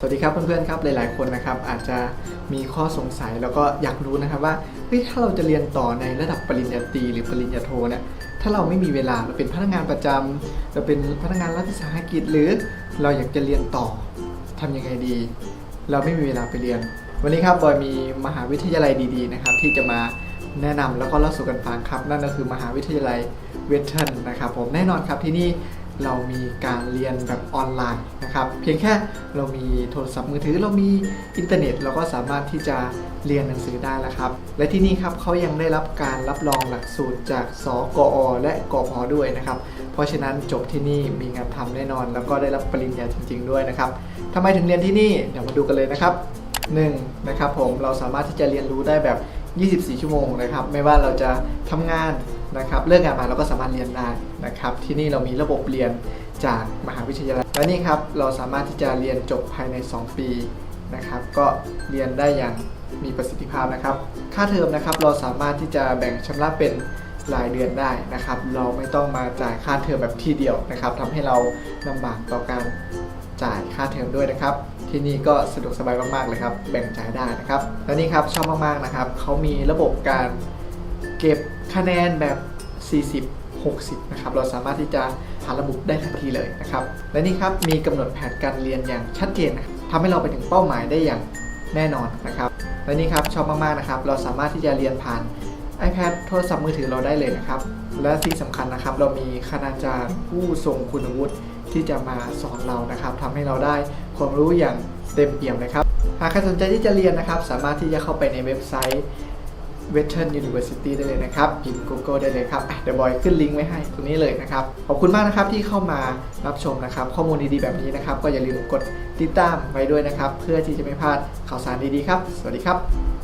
สวัสดีครับเพื่อนๆครับหลายๆคนนะครับอาจจะมีข้อสงสัยแล้วก็อยากรู้นะครับว่าเฮ้ยถ้าเราจะเรียนต่อในระดับปริญญาตรีหรือปริญญาโทเนี่ยถ้าเราไม่มีเวลาเราเป็นพนักงานประจำเราเป็นพนักงานรัฐวิสาหกิจ หรือเราอยากจะเรียนต่อทำยังไงดี เราไม่มีเวลาไปเรียน วันนี้ครับบอยมีมหาวิทยาลัยดีๆนะครับที่จะมาแนะนำแล้วก็เล่าสู่กันฟังครับ นั่นก็คือมหาวิทยาลัยเวทเทิร์นนะครับผมแน่นอนครับที่นี่ เรามีการเรียนแบบออนไลน์นะครับ เพียงแค่เรามีโทรศัพท์มือถือเรามีอินเทอร์เน็ต เราก็สามารถที่จะเรียนหนังสือได้แล้วครับ และที่นี่ครับเขายังได้รับการรับรองหลักสูตรจากสกอ และกพด้วยนะครับ เพราะฉะนั้นจบที่นี่มีงานทำแน่นอน แล้วก็ได้รับปริญญาจริง ๆ ด้วยนะครับทำไมถึงเรียนที่นี่เดี๋ยวมาดูกันเลยนะครับ 1. นะครับผมเราสามารถที่จะเรียนรู้ได้แบบ 24 ชั่วโมงนะครับ ไม่ว่าเราจะทำงาน นะครับเลิกงานมาเราก็สามารถเรียนได้นะครับ ที่นี่เรามีระบบเรียนจากมหาวิทยาลัยและนี่ครับเราสามารถที่จะเรียนจบภายใน 2 ปีนะครับก็เรียนได้อย่างมีประสิทธิภาพนะครับ ค่าเทอมนะครับเราสามารถที่จะแบ่งชำระเป็นรายเดือนได้นะครับ เราไม่ต้องมาจ่ายค่าเทอมแบบทีเดียวนะครับทำให้เราลำบากต่อการจ่ายค่าเทอมด้วยนะครับ ที่นี่ก็สะดวกสบายมากๆเลยครับ แบ่งจ่ายได้นะครับ และนี่ครับชอบมากๆนะครับเขามีระบบการ เก็บคะแนนแบบ 40 60 นะครับ เราสามารถที่จะผ่าระบบได้ทันทีเลยนะครับ และนี่ครับ มีกำหนดแผนการเรียนอย่างชัดเจนนะครับทำให้เราไปถึงเป้าหมายได้อย่างแน่นอนนะครับ และนี่ครับชอบมากๆนะครับ เราสามารถที่จะเรียนผ่าน iPad โทรศัพท์มือถือเราได้เลยนะครับ และที่สำคัญนะครับ เรามีคณาจารย์ผู้ทรงคุณวุฒิที่จะมาสอนเรานะครับทำให้เราได้ความรู้อย่างเต็มเปี่ยมเลยครับ หากใครสนใจที่จะเรียนนะครับ สามารถที่จะเข้าไปในเว็บไซต์ Western University ได้เลยนะครับพิมพ์ Google ได้เลยครับเดี๋ยวบอยขึ้นลิงก์ไว้ให้ตรงนี้เลยนะครับ ขอบคุณมากนะครับที่เข้ามารับชมนะครับ ข้อมูลดีๆแบบนี้นะครับ ก็อย่าลืมกดติดตามไว้ด้วยนะครับ เพื่อที่จะไม่พลาดข่าวสารดีๆครับ สวัสดีครับ